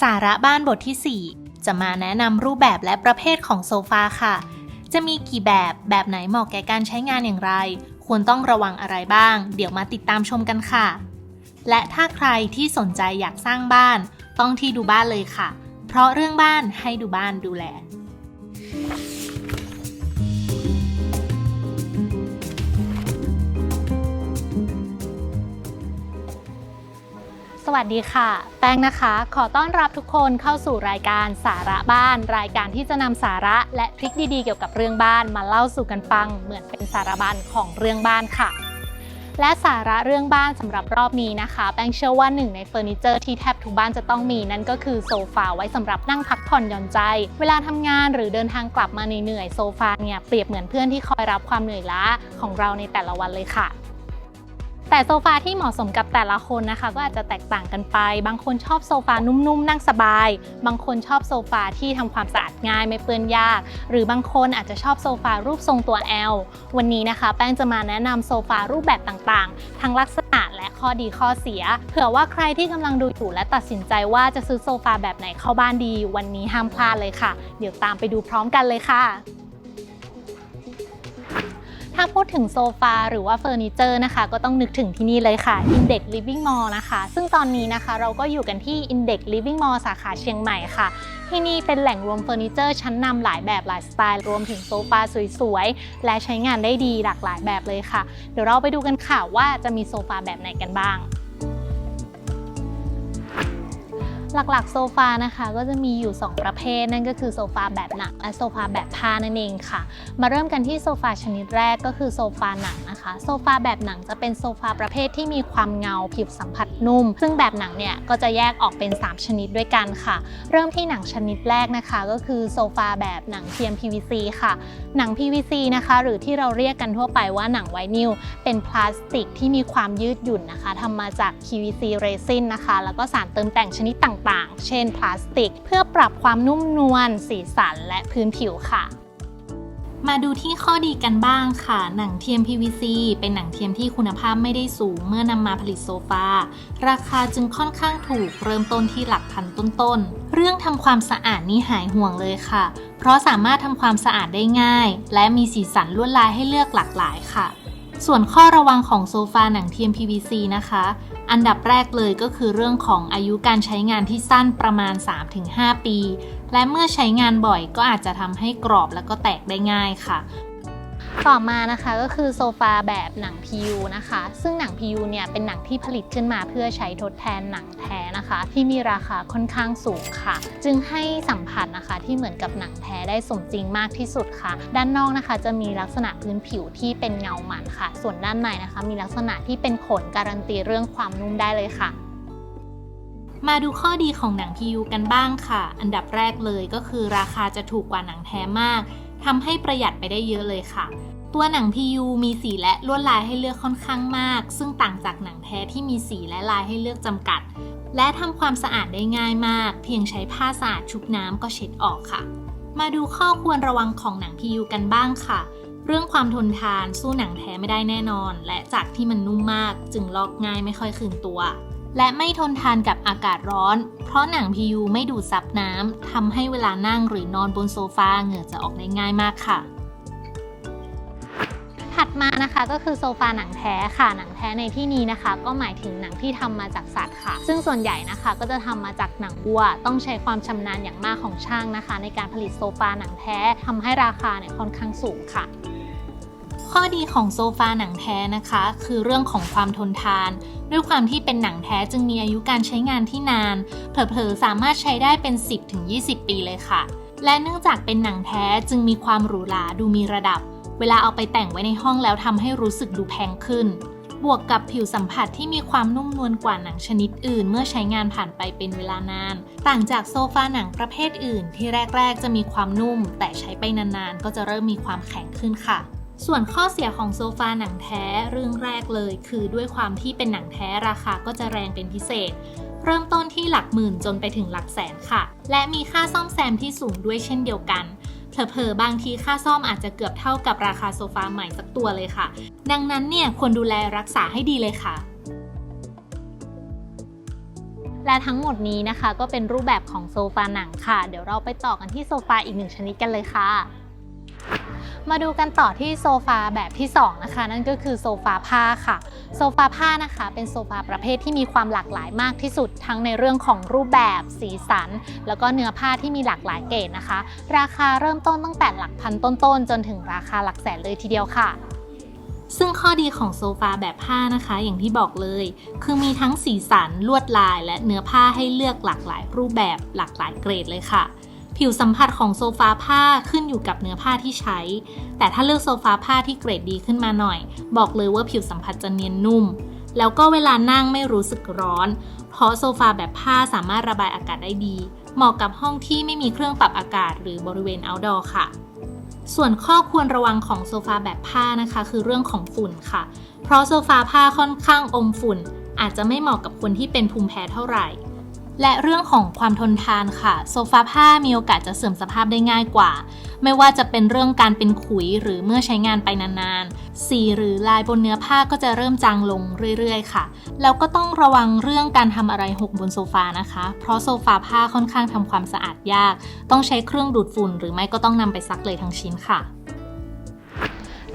สาระบ้านบทที่ 4 จะมาแนะนำรูปแบบและประเภทของโซฟาค่ะ จะมีกี่แบบ แบบไหนเหมาะแก่การใช้งานอย่างไร ควรต้องระวังอะไรบ้าง เดี๋ยวมาติดตามชมกันค่ะ และถ้าใครที่สนใจอยากสร้างบ้าน ต้องที่ดูบ้านเลยค่ะ เพราะเรื่องบ้านให้ดูบ้านดูแล สวัสดีค่ะ แป้งนะคะ ขอต้อนรับทุกคนเข้าสู่รายการสาระบ้าน รายการที่จะนำสาระและทริคดีๆเกี่ยวกับเรื่องบ้านมาเล่าสู่กันฟัง เหมือนเป็นสารบัญของเรื่องบ้านค่ะ และสาระเรื่องบ้านสำหรับรอบนี้นะคะ แป้งเชื่อว่าหนึ่งในเฟอร์นิเจอร์ที่แทบทุกบ้านจะต้องมีนั่นก็คือโซฟาไว้สำหรับนั่งพักผ่อนหย่อนใจ เวลาทำงานหรือเดินทางกลับมาเหนื่อยๆโซฟาเนี่ยเปรียบเหมือนเพื่อนที่คอยรับความเหนื่อยล้าของเราในแต่ละวันเลยค่ะ แต่โซฟาที่เหมาะสมกับแต่ละคนนะคะก็อาจจะแตกต่างกันไป บางคนชอบโซฟานุ่มๆ นั่งสบาย บางคนชอบโซฟาที่ทำความสะอาดง่ายไม่เปื้อนยาก หรือบางคนอาจจะชอบโซฟารูปทรงตัว L วันนี้นะคะ แป้งจะมาแนะนำโซฟารูปแบบต่างๆ ทั้งลักษณะและข้อดีข้อเสีย เผื่อว่าใครที่กำลังดูอยู่และตัดสินใจว่าจะซื้อโซฟาแบบไหนเข้าบ้านดี วันนี้ห้ามพลาดเลยค่ะ เดี๋ยวตามไปดูพร้อมกันเลยค่ะ ถ้าพูดถึงโซฟาหรือว่าเฟอร์นิเจอร์นะคะ ก็ต้องนึกถึงที่นี่เลยค่ะ Index Living Mall นะคะ ซึ่งตอนนี้นะคะเราก็อยู่กันที่ Index Living Mall สาขาเชียงใหม่ค่ะ ที่นี่เป็นแหล่งรวมเฟอร์นิเจอร์ชั้นนำหลายแบบหลายสไตล์ รวมถึงโซฟาสวยๆ และใช้งานได้ดีหลากหลายแบบเลยค่ะ เดี๋ยวเราไปดูกันค่ะว่าจะมีโซฟาแบบไหนกันบ้าง หลักๆ โซฟานะคะก็จะมีอยู่ 2 ประเภท นั่นก็คือโซฟาแบบหนังและโซฟาแบบผ้านั่นเองค่ะ มาเริ่มกันที่โซฟาชนิดแรกก็คือโซฟาหนังนะคะ โซฟาแบบหนังจะเป็นโซฟาประเภทที่มีความเงาผิวสัมผัสนุ่ม ซึ่งแบบหนังเนี่ยก็จะแยกออกเป็น 3 ชนิดด้วยกันค่ะ เริ่มที่หนังชนิดแรกนะคะ ก็คือโซฟาแบบหนังเทียม PVC ค่ะ หนัง PVC นะคะ หรือที่เราเรียกกันทั่วไปว่าหนังไวนิลเป็นพลาสติกที่มีความยืดหยุ่นนะคะทำมาจาก PVC เรซินนะคะ แล้วก็สารเติมแต่งชนิดต่างๆ เช่นพลาสติก เพื่อปรับความนุ่มนวล สีสัน และพื้นผิวค่ะมาดูที่ข้อดีกันบ้างค่ะ หนังเทียม PVC เป็นหนังเทียมที่คุณภาพไม่ได้สูงเมื่อนำมาผลิตโซฟา ราคาจึงค่อนข้างถูกเริ่มต้นที่หลักพันต้นๆ เรื่องทำความสะอาดนี่หายห่วงเลยค่ะ เพราะสามารถทำความสะอาดได้ง่าย และมีสีสันลวดลายให้เลือกหลากหลายค่ะ ส่วนข้อระวังของโซฟาหนังเทียม PVC นะคะ อันดับแรกเลยก็คือเรื่องของอายุการใช้งานที่สั้นประมาณ 3-5 ปี และเมื่อใช้งานบ่อยก็อาจจะทำให้กรอบแล้วก็แตกได้ง่ายค่ะ ต่อมานะคะก็คือโซฟาแบบหนัง PU นะคะ ซึ่งหนัง PU เนี่ยเป็นหนังที่ผลิตขึ้นมาเพื่อใช้ทดแทนหนังแท้นะคะ ที่มีราคาค่อนข้างสูงค่ะ จึงให้สัมผัสนะคะที่เหมือนกับหนังแท้ได้สมจริงมากที่สุดค่ะ ด้านนอกนะคะจะมีลักษณะพื้นผิวที่เป็นเงาหมันค่ะ ส่วนด้านในนะคะ มีลักษณะที่เป็นขนการันตีเรื่องความนุ่มได้เลยค่ะมาดูข้อดีของหนัง PU กันบ้างค่ะ อันดับแรกเลยก็คือราคาจะถูกกว่าหนังแท้มาก ทำให้ประหยัดไปได้เยอะเลยค่ะ ตัวหนัง PU มีสีและลวดลายให้เลือกค่อนข้างมาก ซึ่งต่างจากหนังแท้ที่มีสีและลายให้เลือกจำกัด และทำความสะอาดได้ง่ายมาก เพียงใช้ผ้าสะอาดชุบน้ำก็เช็ดออกค่ะ มาดูข้อควรระวังของหนัง PU กันบ้างค่ะเรื่องความทนทานสู้หนังแท้ไม่ได้แน่นอน และจากที่มันนุ่มมากจึงลอกง่ายไม่ค่อยคืนตัว และไม่ทนทานกับอากาศร้อน เพราะหนัง PU ไม่ดูดซับน้ำทำให้เวลานั่งหรือนอนบนโซฟาเหงื่อจะออกได้ง่ายมากค่ะ ถัดมานะคะก็คือโซฟาหนังแท้ค่ะ หนังแท้ในที่นี้นะคะ ก็หมายถึงหนังที่ทำมาจากสัตว์ค่ะ ซึ่งส่วนใหญ่นะคะก็จะทำมาจากหนังวัว ต้องใช้ความชำนาญอย่างมากของช่างนะคะ ในการผลิตโซฟาหนังแท้ทำให้ราคาเนี่ยค่อนข้างสูงค่ะ ข้อดีของโซฟาหนังแท้นะคะ คือเรื่องของความทนทาน ด้วยความที่เป็นหนังแท้จึงมีอายุการใช้งานที่นาน เผลอๆ สามารถใช้ได้เป็น 10-20 ปีเลยค่ะ และเนื่องจากเป็นหนังแท้จึงมีความหรูหราดูมีระดับ เวลาเอาไปแต่งไว้ในห้องแล้วทำให้รู้สึกดูแพงขึ้น บวกกับผิวสัมผัสที่มีความนุ่มนวลกว่าหนังชนิดอื่น เมื่อใช้งานผ่านไปเป็นเวลานาน ต่างจากโซฟาหนังประเภทอื่น ที่แรก ๆ จะมีความนุ่ม แต่ใช้ไปนานๆ ก็จะเริ่มมีความแข็งขึ้นค่ะ ส่วนข้อเสียของโซฟาหนังแท้เรื่องแรกเลย คือด้วยความที่เป็นหนังแท้ราคาก็จะแรงเป็นพิเศษ เริ่มต้นที่หลักหมื่นจนไปถึงหลักแสนค่ะ และมีค่าซ่อมแซมที่สูงด้วยเช่นเดียวกันเผลอๆบางทีค่าซ่อมอาจจะเกือบเท่ากับราคาโซฟาใหม่สักตัวเลยค่ะ ดังนั้นเนี่ยควรดูแลรักษาให้ดีเลยค่ะ และทั้งหมดนี้นะคะก็เป็นรูปแบบของโซฟาหนังค่ะ เดี๋ยวเราไปต่อกันที่โซฟาอีกหนึ่งชนิดกันเลยค่ะ มาดูกันต่อที่โซฟาแบบที่สองนะคะ นั่นก็คือโซฟาผ้าค่ะ โซฟาผ้านะคะ เป็นโซฟาประเภทที่มีความหลากหลายมากที่สุด ทั้งในเรื่องของรูปแบบ สีสัน แล้วก็เนื้อผ้าที่มีหลากหลายเกรดนะคะ ราคาเริ่มต้นตั้งแต่หลักพันต้นๆ จนถึงราคาหลักแสนเลยทีเดียวค่ะซึ่งข้อดีของโซฟาแบบผ้านะคะ อย่างที่บอกเลย คือมีทั้งสีสันลวดลาย และเนื้อผ้าให้เลือกหลากหลายรูปแบบหลากหลายเกรดเลยค่ะ ผิวสัมผัสของโซฟาผ้าขึ้นอยู่กับเนื้อผ้าที่ใช้ แต่ถ้าเลือกโซฟาผ้าที่เกรดดีขึ้นมาหน่อย บอกเลยว่าผิวสัมผัสจะเนียนนุ่ม แล้วก็เวลานั่งไม่รู้สึกร้อน เพราะโซฟาแบบผ้าสามารถระบายอากาศได้ดี เหมาะกับห้องที่ไม่มีเครื่องปรับอากาศหรือบริเวณ outdoor ค่ะส่วนข้อควรระวังของโซฟาแบบผ้านะคะ คือเรื่องของฝุ่นค่ะ เพราะโซฟาผ้าค่อนข้างอมฝุ่น อาจจะไม่เหมาะกับคนที่เป็นภูมิแพ้เท่าไหร่ และเรื่องของความทนทานค่ะ โซฟาผ้ามีโอกาสจะเสื่อมสภาพได้ง่ายกว่า ไม่ว่าจะเป็นเรื่องการเป็นขุยหรือเมื่อใช้งานไปนานๆ สีหรือลายบนเนื้อผ้าก็จะเริ่มจางลงเรื่อยๆ ค่ะ แล้วก็ต้องระวังเรื่องการทำอะไรหกบนโซฟานะคะ เพราะโซฟาผ้าค่อนข้างทำความสะอาดยาก ต้องใช้เครื่องดูดฝุ่น หรือไม่ก็ต้องนำไปซักเลยทั้งชิ้นค่ะ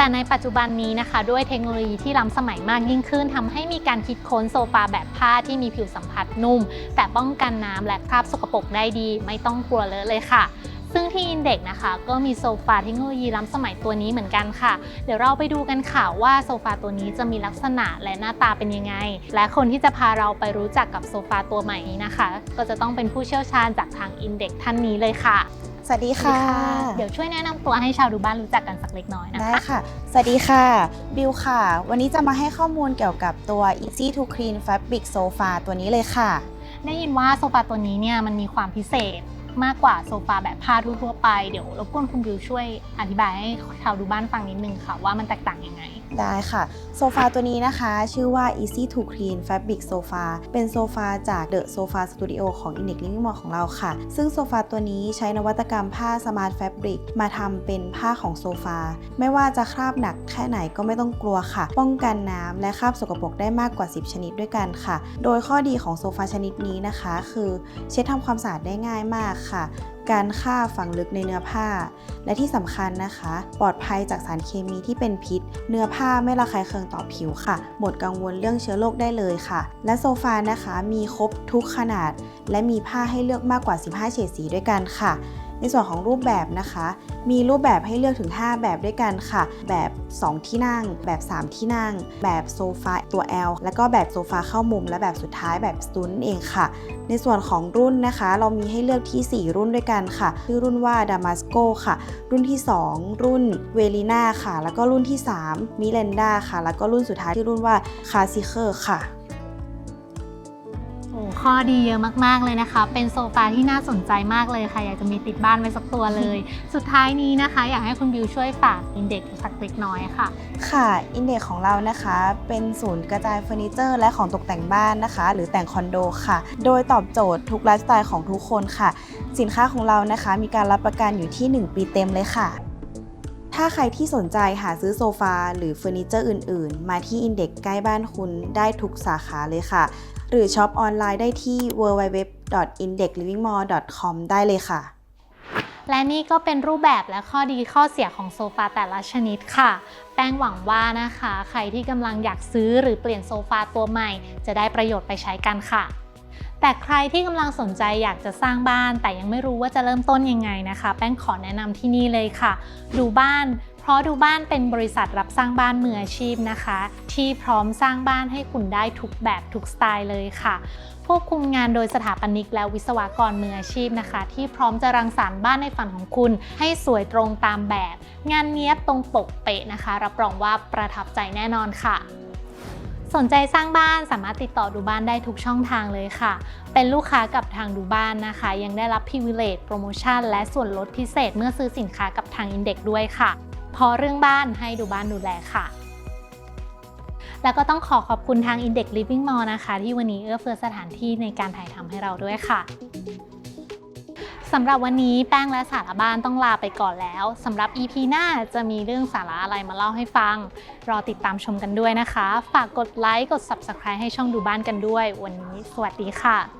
แต่ในปัจจุบันนี้นะคะ ด้วยเทคโนโลยีที่ล้ำสมัยมากยิ่งขึ้นทำให้มีการคิดค้นโซฟาแบบผ้าที่มีผิวสัมผัสนุ่ม แต่ป้องกันน้ำและคราบสกปรกได้ดี ไม่ต้องกลัวเลอะเลยค่ะซึ่งที่อินเด็กนะคะก็มีโซฟาเทคโนโลยีล้ำสมัยตัวนี้เหมือนกันค่ะ เดี๋ยวเราไปดูกันค่ะว่าโซฟาตัวนี้จะมีลักษณะและหน้าตาเป็นยังไง และคนที่จะพาเราไปรู้จักกับโซฟาตัวใหม่นี้นะคะ ก็จะต้องเป็นผู้เชี่ยวชาญจากทางอินเด็กท่านนี้เลยค่ะ วัสดีค่ะ เดี๋ยวช่วยแนะนำตัวให้ชาวดูบ้านรู้จักกันสักเล็กน้อยนะได้คะค่ะ สวัสดีค่ะ บิวค่ะ วันนี้จะมาให้ข้อมูลเกี่ยวกับตัว Easy to Clean Fabric Sofa ตัวนี้เลยค่ะ ได้ยินว่าโซฟาตัวนี้เนี่ยมันมีความพิเศษ มากกว่าโซฟาแบบผ้าทั่วไป เดี๋ยวรบกวนคุณบิวช่วยอธิบายให้ชาวดูบ้านฟังนิดนึงค่ะว่ามันแตกต่างยังไง ได้ค่ะ โซฟาตัวนี้นะคะ ชื่อว่า Easy to Clean Fabric Sofa เป็นโซฟาจาก The Sofa Studio ของ Index Living Mall ของเราค่ะ ซึ่งโซฟาตัวนี้ใช้นวัตกรรมผ้า Smart Fabric มาทำเป็นผ้าของโซฟา ไม่ว่าจะคราบหนักแค่ไหนก็ไม่ต้องกลัวค่ะ ป้องกันน้ำและคราบสกปรกได้มากกว่า 10 ชนิดด้วยกันค่ะ โดยข้อดีของโซฟาชนิดนี้นะคะ คือเช็ดทำความสะอาดได้ง่ายมากค่ะการฆ่าฝังลึกในเนื้อผ้า และที่สำคัญนะคะ ปลอดภัยจากสารเคมีที่เป็นพิษ เนื้อผ้าไม่ระคายเคืองต่อผิวค่ะ หมดกังวลเรื่องเชื้อโรคได้เลยค่ะ และโซฟานะคะมีครบทุกขนาด และมีผ้าให้เลือกมากกว่า 15 เฉดสีด้วยกันค่ะ ในส่วนของรูปแบบนะคะ มีรูปแบบให้เลือกถึง 5 แบบด้วยกันค่ะ แบบ 2 ที่นั่ง แบบ 3 ที่นั่ง แบบโซฟาตัว L แล้วก็แบบโซฟาเข้ามุม และแบบสุดท้ายแบบสตูนเองค่ะ ในส่วนของรุ่นนะคะ เรามีให้เลือกที่ 4 รุ่นด้วยกันค่ะชื่อรุ่นว่า Damasco ค่ะ รุ่นที่ 2 รุ่นเวลีนาค่ะ แล้วก็รุ่นที่ 3มิเลนดาค่ะ แล้วก็รุ่นสุดท้ายที่รุ่นว่าคาซิเคอร์ค่ะ ข้อดีเยอะมากๆเลยนะคะ เป็นโซฟาที่น่าสนใจมากเลยค่ะ อยากจะมีติดบ้านไว้สักตัวเลย สุดท้ายนี้นะคะ อยากให้คุณบิวช่วยฝากอินเด็กสักเล็กน้อยค่ะ ค่ะ อินเด็กของเรานะคะ เป็นศูนย์กระจายเฟอร์นิเจอร์ และของตกแต่งบ้านนะคะ หรือแต่งคอนโดค่ะ โดยตอบโจทย์ทุกไลฟ์สไตล์ของทุกคนค่ะ สินค้าของเรานะคะ มีการรับประกันอยู่ที่ 1 ปีเต็มเลยค่ะถ้าใครที่สนใจหาซื้อโซฟาหรือเฟอร์นิเจอร์อื่น ๆ มาที่อินเด็กใกล้บ้านคุณได้ทุกสาขาเลยค่ะ หรือช็อปออนไลน์ได้ที่ www.indexlivingmall.com ได้เลยค่ะ และนี่ก็เป็นรูปแบบและข้อดีข้อเสียของโซฟาแต่ละชนิดค่ะ แป้งหวังว่านะคะ ใครที่กำลังอยากซื้อหรือเปลี่ยนโซฟาตัวใหม่ จะได้ประโยชน์ไปใช้กันค่ะแต่ใครที่กำลังสนใจอยากจะสร้างบ้าน แต่ยังไม่รู้ว่าจะเริ่มต้นยังไงนะคะ แป้งขอแนะนำที่นี่เลยค่ะ ดูบ้าน เพราะดูบ้านเป็นบริษัทรับสร้างบ้านมืออาชีพนะคะ ที่พร้อมสร้างบ้านให้คุณได้ทุกแบบทุกสไตล์เลยค่ะควบคุมงานโดยสถาปนิกและวิศวกรมืออาชีพนะคะ ที่พร้อมจะรังสรรค์บ้านในฝันของคุณ ให้สวยตรงตามแบบ งานเนี้ยบตรงปกเป๊ะนะคะ รับรองว่าประทับใจแน่นอนค่ะสนใจสร้างบ้านสามารถติดต่อดูบ้านได้ทุกช่องทางเลยค่ะ เป็นลูกค้ากับทางดูบ้านนะคะ ยังได้รับ privilege โปรโมชั่น และส่วนลดพิเศษเมื่อซื้อสินค้ากับทาง Index ด้วยค่ะ พอเรื่องบ้านให้ดูบ้านดูแลค่ะ แล้วก็ต้องขอขอบคุณทาง Index Living Mall นะคะ ที่วันนี้เอื้อเฟื้อสถานที่ในการถ่ายทำให้เราด้วยค่ะสำหรับวันนี้แป้งและสาระบ้านต้องลาไปก่อนแล้วสำหรับ EP หน้าจะมีเรื่องสาระอะไรมาเล่าให้ฟัง รอติดตามชมกันด้วยนะคะ ฝากกดไลค์กด Subscribe ให้ช่องดูบ้านกันด้วย วันนี้ สวัสดีค่ะ